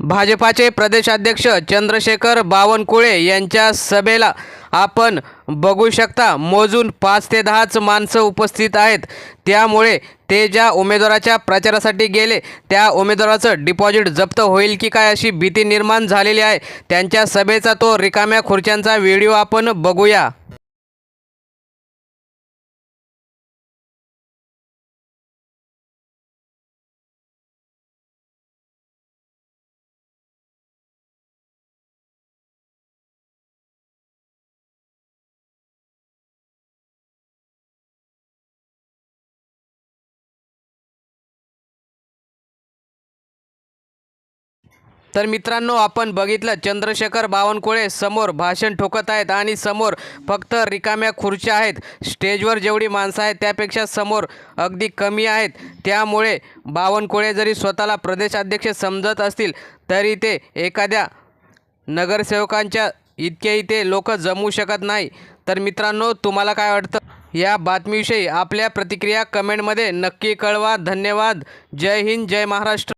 भाजपाचे प्रदेशाध्यक्ष चंद्रशेखर बावनकुळे यांच्या सभेला आपण बघू शकता मोजून पाच ते दहाच माणसं उपस्थित आहेत. त्यामुळे ते ज्या उमेदवाराच्या प्रचारासाठी गेले त्या उमेदवाराचं डिपॉझिट जप्त होईल की काय अशी भीती निर्माण झालेली आहे. त्यांच्या सभेचा तो रिकाम्या खुर्च्यांचा व्हिडिओ आपण बघूया. तर मित्रांनो आपण बघितलं चंद्रशेखर बावनकुळे समोर भाषण ठोकत आहेत आणि समोर फक्त रिकाम्या खुर्च्या आहेत. स्टेजवर जेवढी माणसं आहेत त्यापेक्षा समोर अगदी कमी आहेत. त्यामुळे बावनकुळे जरी स्वतःला प्रदेशाध्यक्ष समजत असतील तरी ते एखाद्या नगरसेवकांच्या इतके इथे लोक जमू शकत नाही. तर मित्रांनो तुम्हाला काय वाटतं? या बातमीविषयी आपल्या प्रतिक्रिया कमेंटमध्ये नक्की कळवा. धन्यवाद. जय हिंद जय महाराष्ट्र.